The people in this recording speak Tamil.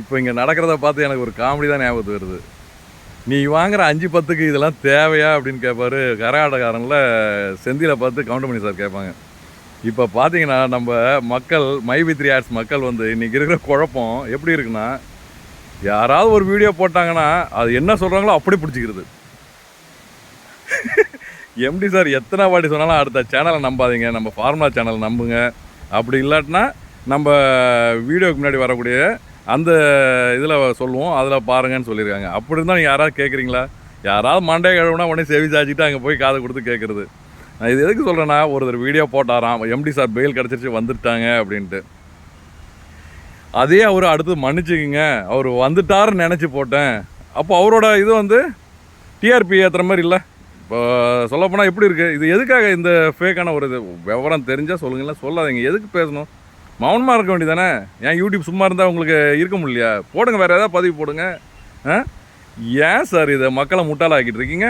இப்போ இங்கே நடக்கிறத பார்த்து எனக்கு ஒரு காமெடி தான் ஞாபகத்து வருது. நீ வாங்குற அஞ்சு பத்துக்கு இதெல்லாம் தேவையா அப்படின்னு கேட்பாரு கரகாட்டக்காரனில் செந்தியில் பார்த்து கவுண்ட் பண்ணி சார் கேட்பாங்க இப்போ பார்த்தீங்கன்னா நம்ம மக்கள் மை ஆர்ட்ஸ் மக்கள் வந்து இன்றைக்கி இருக்கிற குழப்பம் எப்படி இருக்குன்னா யாராவது ஒரு வீடியோ போட்டாங்கன்னா அது என்ன சொல்கிறாங்களோ அப்படி பிடிச்சிக்கிறது. எம்டி சார் எத்தனை வாட்டி சொன்னாலும் அடுத்த சேனலை நம்பாதீங்க. நம்ம ஃபார்முலா சேனல் நம்புங்க. அப்படி இல்லாட்டினா நம்ம வீடியோக்கு முன்னாடி வரக்கூடிய அந்த இதில் சொல்லுவோம் அதில் பாருங்கன்னு சொல்லியிருக்காங்க. அப்படி இருந்தால் நீங்கள் யாராவது கேட்குறீங்களா? யாராவது மண்டே கழுவுனா உடனே செவி சாச்சிட்டு அங்கே போய் காதை கொடுத்து கேட்குறது. நான் இது எதுக்கு சொல்கிறேன்னா ஒருத்தர் வீடியோ போட்டாராம் எம்டி சார் பெயில் கிடச்சிருச்சு வந்துட்டாங்க அப்படின்ட்டு. அதே அவர் அடுத்து மன்னிச்சுக்குங்க. அவர் வந்துட்டாருன்னு நினச்சி போட்டேன். அப்போ அவரோட இது வந்து டிஆர்பி ஏற்றுற மாதிரி இல்லை. இப்போ சொல்லப்போனால் எப்படி இருக்குது இது எதுக்காக இந்த ஃபேக்கான ஒரு இது? விவரம் தெரிஞ்சால் சொல்லுங்களேன் சொல்லாதீங்க. எதுக்கு பேசணும்? மௌனமாக இருக்க வேண்டியதானே ஏன் யூடியூப் சும்மா இருந்தால் உங்களுக்கு இருக்க முடியலையா? போடுங்க வேறு ஏதாவது பதிவு போடுங்க. ஆ? ஏன் சார் இதை மக்களை முட்டாளாக்கிட்டு இருக்கீங்க?